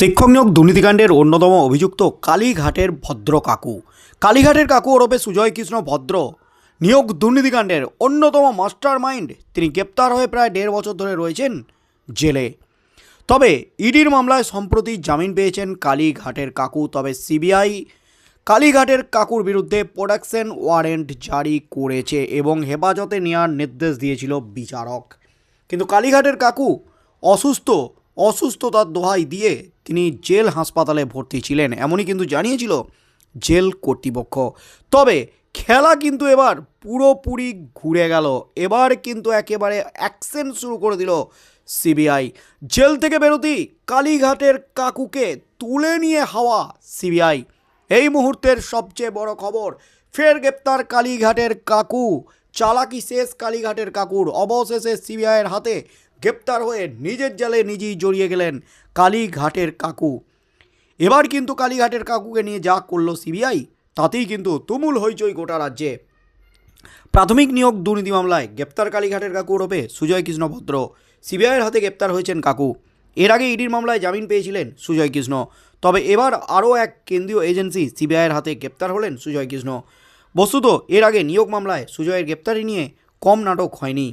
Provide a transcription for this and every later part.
শিক্ষক নিয়োগ দুর্নীতিকাণ্ডের অন্যতম অভিযুক্ত কালীঘাটের ভদ্র কাকু। কালীঘাটের কাকু ওরফে সুজয় কৃষ্ণ ভদ্র। নিয়োগ দুর্নীতিকাণ্ডের অন্যতম মাস্টার মাইন্ড তিনি গ্রেপ্তার হয়ে প্রায় দেড় বছর ধরে রয়েছেন জেলে। তবে ইডির মামলায় সম্প্রতি জামিন পেয়েছেন কালীঘাটের কাকু। তবে সিবিআই কালীঘাটের কাকুর বিরুদ্ধে প্রোডাকশন ওয়ারেন্ট জারি করেছে এবং হেফাজতে নেওয়ার নির্দেশ দিয়েছিল বিচারক। কিন্তু কালীঘাটের কাকু অসুস্থ, অসুস্থতার দোহাই দিয়ে তিনি জেল হাসপাতালে ভর্তি ছিলেন, এমনই কিন্তু জানিয়েছিল জেল কর্তৃপক্ষ। তবে খেলা কিন্তু এবার পুরোপুরি ঘুরে গেল। এবার কিন্তু একেবারে অ্যাকশন শুরু করে দিল সিবিআই। জেল থেকে বেরোতেই কালীঘাটের কাকুকে তুলে নিয়ে হাওয়া সিবিআই। এই মুহূর্তের সবচেয়ে বড় খবর, ফের গ্রেপ্তার কালীঘাটের কাকু। চালাকি শেষ কালীঘাটের কাকুর। অবশেষে সিবিআইয়ের হাতে গ্রেপ্তার হয়ে নিজের জালে নিজেই জড়িয়ে গেলেন কালীঘাটের কাকু। এবার কিন্তু কালীঘাটের কাকুকে নিয়ে যা করল সিবিআই, তাতেই কিন্তু তুমুল হইচই গোটা রাজ্যে। প্রাথমিক নিয়োগ দুর্নীতি মামলায় গ্রেপ্তার কালীঘাটের কাকু ওরফে সুজয় কৃষ্ণ ভদ্র। সিবিআইয়ের হাতে গ্রেপ্তার হয়েছেন কাকু। এর আগে ইডির মামলায় জামিন পেয়েছিলেন সুজয় কৃষ্ণ। তবে এবার আরও এক কেন্দ্রীয় এজেন্সি সিবিআইয়ের হাতে গ্রেপ্তার হলেন সুজয় কৃষ্ণ। বস্তুত, এর আগে নিয়োগ মামলায় সুজয়ের গ্রেপ্তারি নিয়ে কম নাটক হয়নি।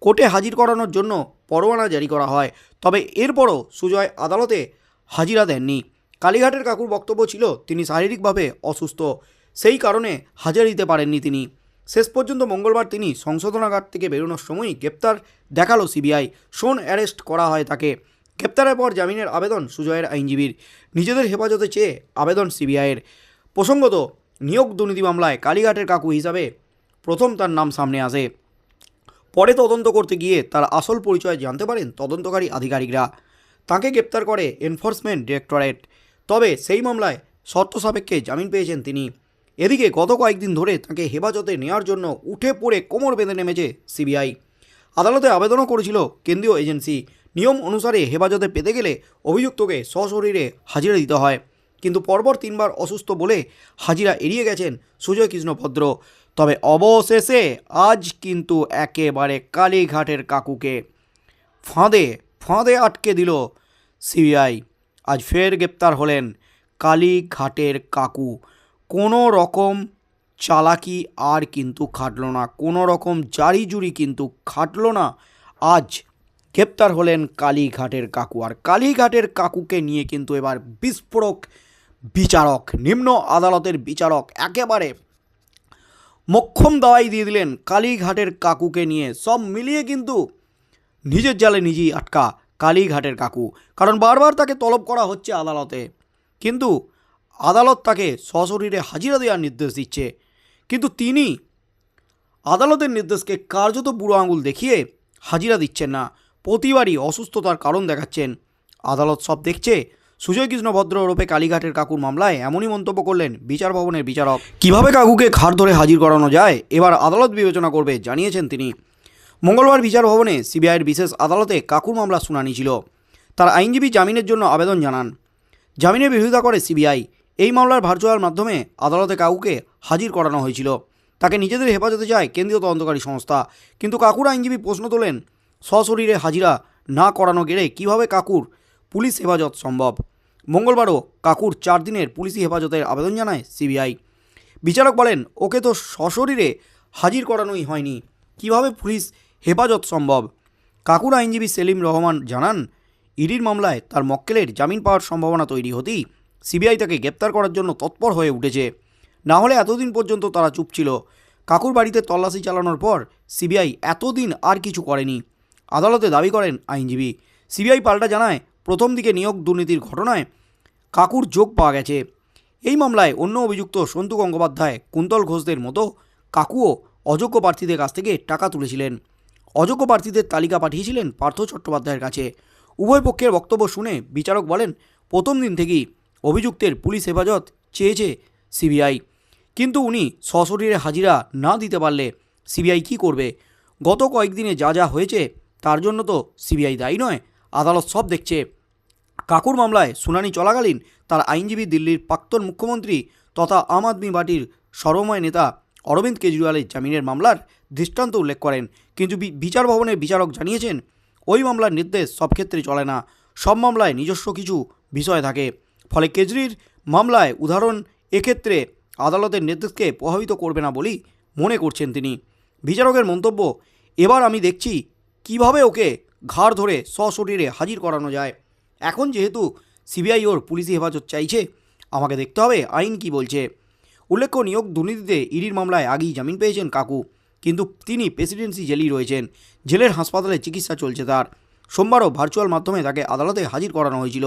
কোর্টে হাজির করানোর জন্য পরোয়ানা জারি করা হয়। তবে এরপরও সুজয় আদালতে হাজিরা দেননি। কালীঘাটের কাকুর বক্তব্য ছিল, তিনি শারীরিকভাবে অসুস্থ। সেই কারণে হাজিরা দিতে পারেননি তিনি। শেষ পর্যন্ত মঙ্গলবার তিনি সংশোধনাগার থেকে বেরোনোর সময়ই গ্রেপ্তার দেখাল সিবিআই। শোন অ্যারেস্ট করা হয় তাকে। গ্রেপ্তারের পর জামিনের আবেদন সুজয়ের আইনজীবীর। নিজেদের হেফাজতে চেয়ে আবেদন সিবিআইয়ের। প্রসঙ্গত, নিয়োগ দুর্নীতি মামলায় কালীঘাটের কাকু হিসাবে প্রথম তার নাম সামনে আসে। পরে তদন্ত করতে গিয়ে তার আসল পরিচয় জানতে পারেন তদন্তকারী আধিকারিকরা। তাকে গ্রেপ্তার করে এনফোর্সমেন্ট ডিরেক্টরেট। তবে সেই মামলায় শর্ত সাপেক্ষে জামিন পেয়েছেন তিনি। এদিকে গত কয়েকদিন ধরে তাকে হেফাজতে নেওয়ার জন্য উঠে পড়ে কোমর বেঁধে নেমেছে সিবিআই। আদালতে আবেদনও করেছিল কেন্দ্রীয় এজেন্সি। নিয়ম অনুসারে হেফাজতে পেতে গেলে অভিযুক্তকে সশরীরে হাজিরা দিতে হয়। কিন্তু পরপর তিনবার অসুস্থ বলে হাজিরা এড়িয়ে গেছেন সুজয় কৃষ্ণ ভদ্র তবে অবশেষে আজ কিন্তু একেবারে কালীঘাটের কাকুকে ফাঁদে ফাঁদে আটকে দিল সিবিআই। আজ ফের গ্রেপ্তার হলেন কালীঘাটের কাকু। কোনো রকম চালাকি আর কিন্তু খাটলো না, কোনো রকম জারি জুরি কিন্তু খাটলো না। আজ গ্রেপ্তার হলেন কালীঘাটের কাকু আর কালীঘাটের কাকুকে নিয়ে কিন্তু এবার বিস্ফোরক বিচারক, নিম্ন আদালতের বিচারক, একেবারে মক্ষম দাওয়াই দিয়ে দিলেন কালীঘাটের কাকুকে নিয়ে। সব মিলিয়ে কিন্তু নিজের জালে নিজেই আটকা কালীঘাটের কাকু। কারণ বারবার তাকে তলব করা হচ্ছে আদালতে। কিন্তু আদালত তাকে সশরীরে হাজিরা দেওয়ার নির্দেশ দিচ্ছে। কিন্তু তিনি আদালতের নির্দেশকে কার্যত বুড়ো আঙুল দেখিয়ে হাজিরা দিচ্ছেন না। প্রতিবারই অসুস্থতার কারণ দেখাচ্ছেন। আদালত সব দেখছে সুজয় কৃষ্ণ ভদ্র ওরফে কালীঘাটের কাকুর মামলায় এমনই মন্তব্য করলেন বিচার ভবনের বিচারক। কীভাবে কাকুকে ঘাট ধরে হাজির করানো যায়? এবার আদালত বিবেচনা করবে, জানিয়েছেন তিনি। মঙ্গলবার বিচার ভবনে সিবিআইয়ের বিশেষ আদালতে কাকুর মামলা শুনানি ছিল। তার আইনজীবী জামিনের জন্য আবেদন জানান। জামিনের বিরোধিতা করে সিবিআই। এই মামলার ভার্চুয়াল মাধ্যমে আদালতে কাকুকে হাজির করানো হয়েছিল। তাকে নিজেদের হেফাজতে চায় কেন্দ্রীয় তদন্তকারী সংস্থা। কিন্তু কাকুর আইনজীবী প্রশ্ন তোলেন, সশরীরে হাজিরা না করানো গেলে কীভাবে কাকুর পুলিশ হেফাজত সম্ভব। মঙ্গলবারও কাকুর চার দিনের পুলিশি হেফাজতের আবেদন জানায় সিবিআই। বিচারক বলেন, ওকে তো সশরীরে হাজির করানোই হয়নি। কীভাবে পুলিশ হেফাজত সম্ভব? কাকুর আইনজীবী সেলিম রহমান জানান, ইডির মামলায় তার মক্কেলের জামিন পাওয়ার সম্ভাবনা তৈরি হতেই সিবিআই তাকে গ্রেপ্তার করার জন্য তৎপর হয়ে উঠেছে। না হলে এতদিন পর্যন্ত তারা চুপ ছিল। কাকুর বাড়িতে তল্লাশি চালানোর পর সিবিআই এতদিন আর কিছু করেনি। আদালতে দাবি করেন আইনজীবী। সিবিআই পাল্টা জানায় প্রথম দিকে নিয়োগ দুর্নীতির ঘটনায় কাকুর যোগ পাওয়া গেছে। এই মামলায় অন্য অভিযুক্ত সন্তু গঙ্গোপাধ্যায়, কুন্তল ঘোষদের মতো কাকুও অযোগ্য প্রার্থীদের কাছ থেকে টাকা তুলেছিলেন। অযোগ্য প্রার্থীদের তালিকা পাঠিয়েছিলেন পার্থ চট্টোপাধ্যায়ের কাছে। উভয় পক্ষের বক্তব্য শুনে বিচারক বলেন, প্রথম দিন থেকেই অভিযুক্তের পুলিশ হেফাজত চেয়েছে সিবিআই। কিন্তু উনি সশরীরে হাজিরা না দিতে পারলে সিবিআই কী করবে? গত কয়েকদিনে যা যা হয়েছে, তার জন্য তো সিবিআই দায়ী নয়। আদালত সব দেখছে। কাকুর মামলায় শুনানি চলাকালীন তার আইনজীবী দিল্লির প্রাক্তন মুখ্যমন্ত্রী তথা আম আদমি পার্টির সর্বময় নেতা অরবিন্দ কেজরিওয়ালের জামিনের মামলার দৃষ্টান্ত উল্লেখ করেন। কিন্তু বিচার ভবনের বিচারক জানিয়েছেন, ওই মামলার নির্দেশ সব ক্ষেত্রে চলে না। সব মামলায় নিজস্ব কিছু বিষয় থাকে। ফলে কেজরির মামলায় উদাহরণ এক্ষেত্রে আদালতের নির্দেশকে প্রভাবিত করবে না বলেই মনে করছেন তিনি। বিচারকের মন্তব্য, এবার আমি দেখছি কীভাবে ওকে ঘাড় ধরে সশরীরে হাজির করানো যায়। এখন যেহেতু সিবিআই ওর পুলিশি হেফাজত চাইছে, আমাকে দেখতে হবে আইন কি বলছে। উল্লেখ্য, নিয়োগ দুর্নীতিতে ইডির মামলায় আগেই জামিন পেয়েছেন কাকু, কিন্তু তিনি প্রেসিডেন্সি জেলেই রয়েছেন। জেলের হাসপাতালে চিকিৎসা চলছে তার। সোমবারও ভার্চুয়াল মাধ্যমে তাকে আদালতে হাজির করানো হয়েছিল।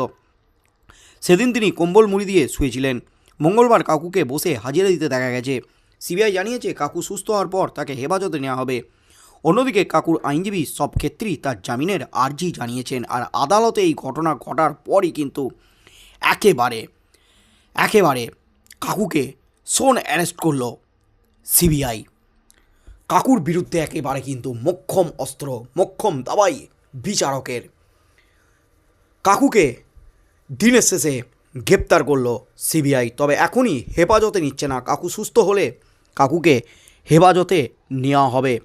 সেদিন তিনি কম্বল মুড়ি দিয়ে শুয়েছিলেন। মঙ্গলবার কাকুকে বসে হাজিরা দিতে দেখা গেছে। সিবিআই জানিয়েছে, কাকু সুস্থ হওয়ার পর তাকে হেফাজতে নেওয়া হবে। অন্যদিকে কাকুর আইনজীবী সব ক্ষেত্রেই তার জামিনের আর্জি জানিয়েছেন আর আদালতে এই ঘটনা ঘটার পরই কিন্তু একেবারে একেবারে কাকুকে সোন অ্যারেস্ট করল সিবিআই। কাকুর বিরুদ্ধে একেবারে কিন্তু মক্ষম অস্ত্র, মক্ষম দাবাই বিচারকের। কাকুকে দিনের শেষে গ্রেপ্তার করল সিবিআই, তবে এখনই হেফাজতে নিচ্ছে না। কাকু সুস্থ হলে কাকুকে হেফাজতে নেওয়া হবে।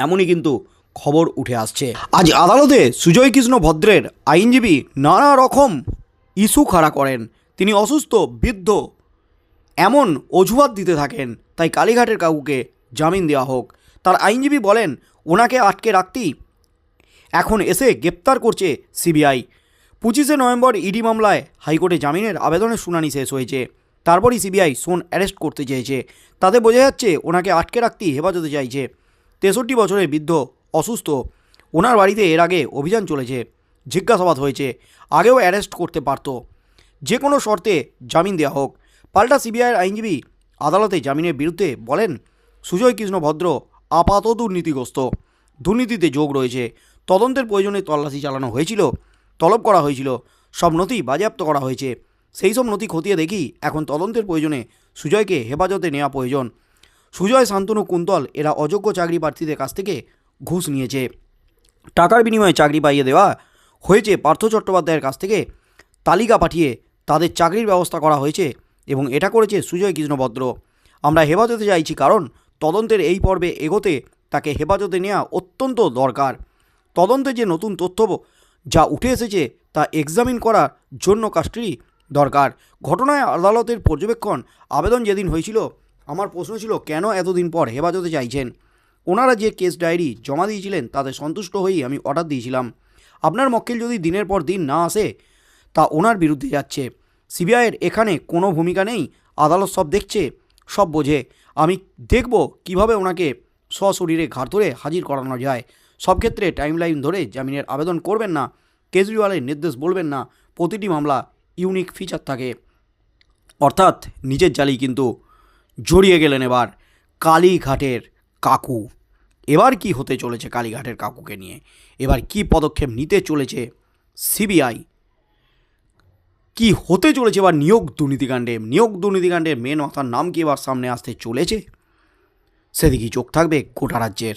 এমনই কিন্তু খবর উঠে আসছে। আজ আদালতে সুজয় কৃষ্ণ ভদ্রের আইনজীবী নানা রকম ইস্যু খাড়া করেন। তিনি অসুস্থ, বৃদ্ধ, এমন অজুহাত দিতে থাকেন। তাই কালীঘাটের কাকুকে জামিন দেওয়া হোক। তার আইনজীবী বলেন, ওনাকে আটকে রাখতেই এখন এসে গ্রেপ্তার করছে সিবিআই। পঁচিশে নভেম্বর ইডি মামলায় হাইকোর্টে জামিনের আবেদনের শুনানি শেষ হয়েছে। তারপরই সিবিআই সোন অ্যারেস্ট করতে চেয়েছে। তাতে বোঝা যাচ্ছে, ওনাকে আটকে রাখতেই হেফাজতে চাইছে। তেষট্টি বছরের বৃদ্ধ অসুস্থ। ওনার বাড়িতে এর আগে অভিযান চলেছে, জিজ্ঞাসাবাদ হয়েছে, আগেও অ্যারেস্ট করতে পারত। যে কোনো শর্তে জামিন দেওয়া হোক। পাল্টা সিবিআইয়ের আইনজীবী আদালতে জামিনের বিরুদ্ধে বলেন, সুজয় কৃষ্ণ ভদ্র আপাত দুর্নীতিগ্রস্ত। দুর্নীতিতে যোগ রয়েছে। তদন্তের প্রয়োজনে তল্লাশি চালানো হয়েছিল, তলব করা হয়েছিল, সব নথি বাজেয়াপ্ত করা হয়েছে। সেই সব নথি খতিয়ে দেখি এখন তদন্তের প্রয়োজনে সুজয়কে হেফাজতে নেওয়া প্রয়োজন। সুজয় শান্তনু কুন্তল এরা অযোগ্য চাকরি প্রার্থীদের কাছ থেকে ঘুষ নিয়েছে। টাকার বিনিময়ে চাকরি পাইয়ে দেওয়া হয়েছে পার্থ চট্টোপাধ্যায়ের কাছ থেকে তালিকা পাঠিয়ে তাদের চাকরির ব্যবস্থা করা হয়েছে এবং এটা করেছে সুজয় কৃষ্ণভদ্র। আমরা হেফাজতে চাইছি কারণ তদন্তের এই পর্বে এগোতে তাকে হেফাজতে নেওয়া অত্যন্ত দরকার। তদন্তে যে নতুন তথ্য যা উঠে এসেছে তা এক্সামিন করার জন্য কাস্টডি দরকার। ঘটনায় আদালতের পর্যবেক্ষণ আবেদন যেদিন হয়েছিল আমার প্রশ্ন ছিল, কেন এতদিন পর হেফাজতে চাইছেন? ওনারা যে কেস ডায়েরি জমা দিয়েছিলেন, তাতে সন্তুষ্ট হয়েই আমি অর্ডার দিয়েছিলাম। আপনার মক্কেল যদি দিনের পর দিন না আসে, তা ওনার বিরুদ্ধে যাচ্ছে। সিবিআইয়ের এখানে কোনো ভূমিকা নেই, আদালত সব দেখছে, সব বোঝে। আমি দেখব কীভাবে ওনাকে সশরীরে ঘাট ধরে হাজির করানো যায়। সব ক্ষেত্রে টাইমলাইন ধরে জামিনের আবেদন করবেন না, কেজরিওয়ালের নির্দেশ বলবেন না, প্রতিটি মামলা ইউনিক ফিচার থাকে। অর্থাৎ নিজের জালি কিন্তু জড়িয়ে গেলেন এবার কালীঘাটের কাকু। এবার কি হতে চলেছে কালীঘাটের কাকুকে নিয়ে? এবার কি পদক্ষেপ নিতে চলেছে সিবিআই? কি হতে চলেছে এবার নিয়োগ দুর্নীতিকাণ্ডে? নিয়োগ দুর্নীতিকাণ্ডের মেন মাথার নাম কি এবার সামনে আসতে চলেছে? সেদিকেই চোখ থাকবে গোটা রাজ্যের।